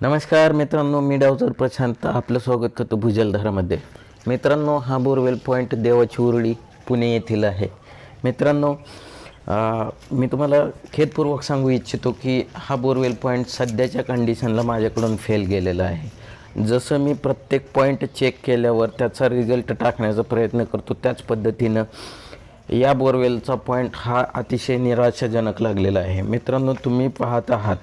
नमस्कार मित्रांनो मी डावचर प्रशांत. आपलं स्वागत करतो भुजलधारामध्ये मित्रांनो हा बोरवेल पॉईंट देवाची उरळी पुणे येथील आहे. मित्रांनो मी तुम्हाला खेदपूर्वक सांगू इच्छितो की हा बोरवेल पॉईंट सध्याच्या कंडिशनला माझ्याकडून फेल गेलेला आहे. जसं मी प्रत्येक पॉईंट चेक केल्यावर त्याचा रिझल्ट टाकण्याचा प्रयत्न करतो त्याच पद्धतीनं या बोरवेलचा पॉईंट हा अतिशय निराशाजनक लागलेला आहे. मित्रांनो तुम्ही पाहत आहात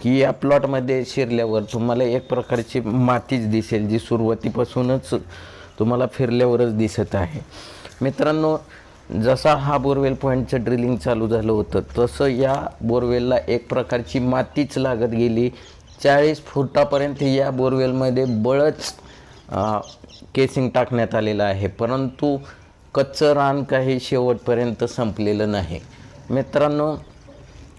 की या प्लॉटमध्ये शिरल्यावर तुम्हाला एक प्रकारची मातीच दिसेल जी सुरुवातीपासूनच तुम्हाला फिरल्यावरच दिसत आहे. मित्रांनो जसा हा बोरवेल पॉईंटचं ड्रिलिंग चालू झालं होतं तसं या बोरवेलला एक प्रकारची मातीच लागत गेली. चाळीस फुटापर्यंत या बोरवेलमध्ये बळच केसिंग टाकण्यात आलेलं आहे. परंतु कच्चं रान काही शेवटपर्यंत संपलेलं नाही. मित्रांनो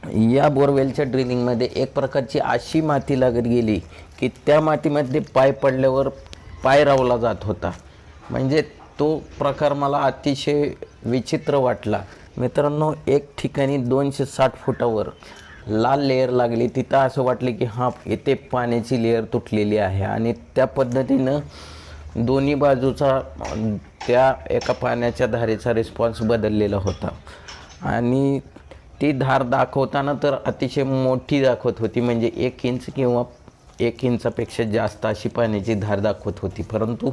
या बोरवेलच्या ड्रिलिंगमध्ये एक प्रकारची अशी माती लागत गेली की त्या मातीमध्ये पाय पडल्यावर पाय रावला जात होता. म्हणजे तो प्रकार मला अतिशय विचित्र वाटला. मित्रांनो एक ठिकाणी दोनशे साठ फुटावर लाल लेअर लागली. तिथं असं वाटलं की हां इथे पाण्याची लेअर तुटलेली आहे. आणि त्या पद्धतीनं दोन्ही बाजूचा त्या एका पाण्याच्या धारेचा रिस्पॉन्स बदललेला होता. आणि ती धार दाखवताना तर अतिशय मोठी दाखवत होती म्हणजे एक इंच किंवा एक इंचापेक्षा जास्त अशी पाण्याची धार दाखवत होती. परंतु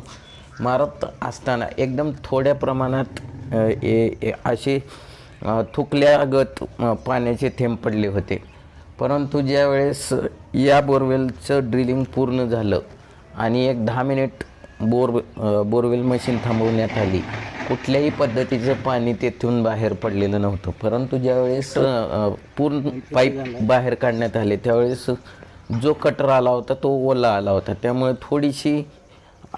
मारत असताना एकदम थोड्या प्रमाणात ए- ए- असे थुकल्यागत पाण्याचे थेंब पडले होते. परंतु ज्यावेळेस या बोरवेलचं ड्रिलिंग पूर्ण झालं आणि एक दहा मिनिट बोर बोरवेल मशीन थांबवण्यात आली कुठल्याही पद्धतीचं पाणी तेथून बाहेर पडलेलं नव्हतं. परंतु ज्यावेळेस पूर्ण पाईप बाहेर काढण्यात आले त्यावेळेस जो कटर आला होता तो ओला आला होता. त्यामुळे थोडीशी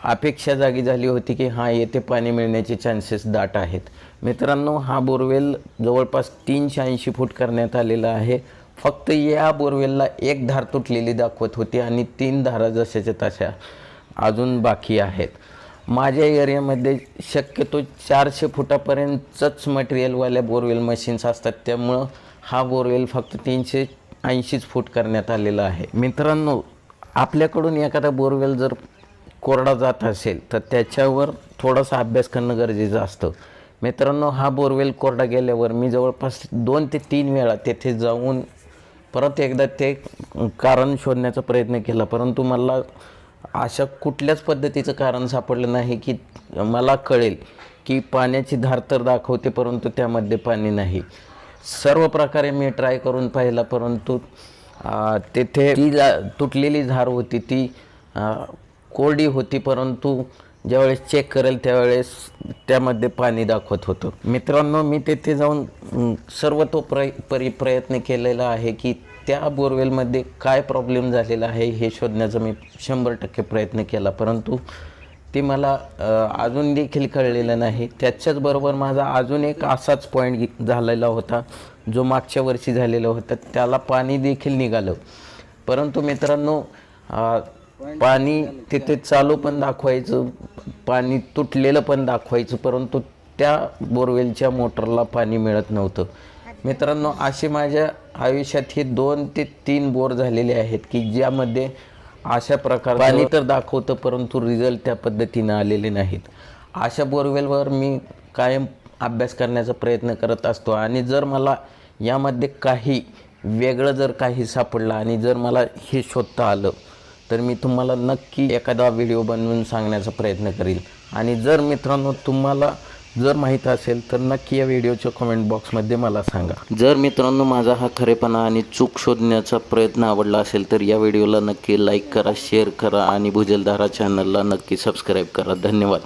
अपेक्षा जागी झाली होती की हां येथे पाणी मिळण्याचे चान्सेस दाट आहेत. मित्रांनो हा बोरवेल जवळपास तीनशे ऐंशी फूट करण्यात आलेला आहे. फक्त या बोरवेलला एक धार तुटलेली दाखवत होती आणि तीन धारा जशाच्या तशा अजून बाकी आहेत. माझ्या एरियामध्ये शक्यतो चारशे फुटापर्यंतच मटेरियलवाल्या बोरवेल मशीन्स असतात. त्यामुळं हा बोरवेल फक्त तीनशे ऐंशीच फूट करण्यात आलेला आहे. मित्रांनो आपल्याकडून एखादा बोरवेल जर कोरडा जात असेल तर त्याच्यावर थोडासा अभ्यास करणं गरजेचं असतं. मित्रांनो हा बोरवेल कोरडा गेल्यावर मी जवळपास दोन ते तीन वेळा तेथे जाऊन परत एकदा ते कारण शोधण्याचा प्रयत्न केला. परंतु मला अशा कुठल्याच पद्धतीचं कारण सापडलं नाही की मला कळेल की पाण्याची धार तर दाखवते परंतु त्यामध्ये पाणी नाही. सर्व प्रकारे मी ट्राय करून पाहिला परंतु तेथे ती तुटलेली धार होती ती कोरडी होती परंतु ज्यावेळेस चेक करेल त्यावेळेस त्यामध्ये पाणी दाखवत होतं. मित्रांनो मी तेथे जाऊन सर्व तो प्र परी प्रयत्न केलेला आहे की त्या बोरवेलमध्ये काय प्रॉब्लेम झालेला आहे हे शोधण्याचा मी शंभर टक्के प्रयत्न केला. परंतु ते मला अजून देखील कळलेलं नाही. त्याच्याचबरोबर माझा अजून एक असाच पॉईंट झालेला होता जो मागच्या वर्षी झालेला होता. त्याला पाणी देखील निघालं. परंतु मित्रांनो पाणी तिथे चालू पण दाखवायचं पाणी तुटलेलं पण दाखवायचं परंतु त्या बोरवेलच्या मोटरला पाणी मिळत नव्हतं. मित्रांनो असे माझ्या आयुष्यात हे दोन ते तीन बोर झालेले आहेत की ज्यामध्ये अशा प्रकार पाणी तर दाखवतं परंतु रिझल्ट त्या पद्धतीनं आलेले नाहीत. अशा बोरवेलवर मी कायम अभ्यास करण्याचा प्रयत्न करत असतो आणि जर मला यामध्ये काही वेगळं जर काही सापडलं आणि जर मला हे शोधता आलं तर मी तुम्हाला नक्की एखादा व्हिडिओ बनवून सांगण्याचा प्रयत्न करील. आणि जर मित्रांनो तुम्हाला जर माहीत असेल तर नक्की या व्हिडिओच्या कमेंट बॉक्समध्ये मला सांगा. जर मित्रांनो माझा हा खरेपणा आणि चूक शोधण्याचा प्रयत्न आवडला असेल तर या व्हिडिओला नक्की लाईक करा शेअर करा आणि भुजलधारा चॅनलला नक्की सबस्क्राईब करा. धन्यवाद.